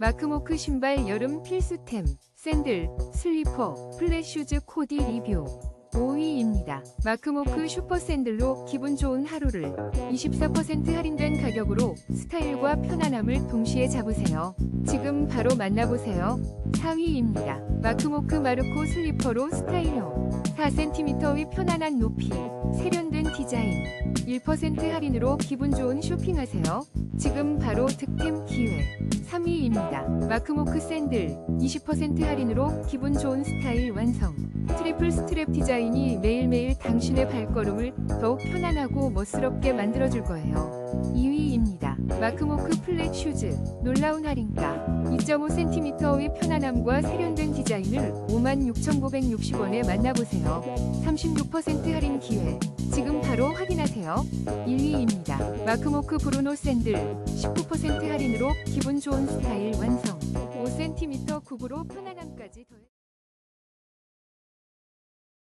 마크모크 신발 여름 필수템, 샌들, 슬리퍼, 플랫슈즈 코디 리뷰. 5위입니다. 마크모크 슈퍼 샌들로 기분 좋은 하루를 24% 할인된 가격으로 스타일과 편안함을 동시에 잡으세요. 지금 바로 만나보세요. 4위입니다. 마크모크 마르코 슬리퍼로 스타일러 4cm의 편안한 높이, 세련된 디자인 1% 할인으로 기분 좋은 쇼핑하세요. 지금 바로 득템 기회. 3위입니다. 마크모크 샌들 20% 할인으로 기분 좋은 스타일 완성. 트리플 스트랩 디자인이 매일매일 당신의 발걸음을 더욱 편안하고 멋스럽게 만들어줄 거예요. 2위입니다. 마크모크 플랫 슈즈 놀라운 할인가 2.5cm의 편안함과 세련된 디자인을 56,960원에 만나보세요. 36% 할인 기회 지금 바로 확인하세요. 1위입니다. 마크모크 브루노 샌들 19% 할인으로 기분 좋은 스타일 완성 5cm 굽으로 편안함까지 더해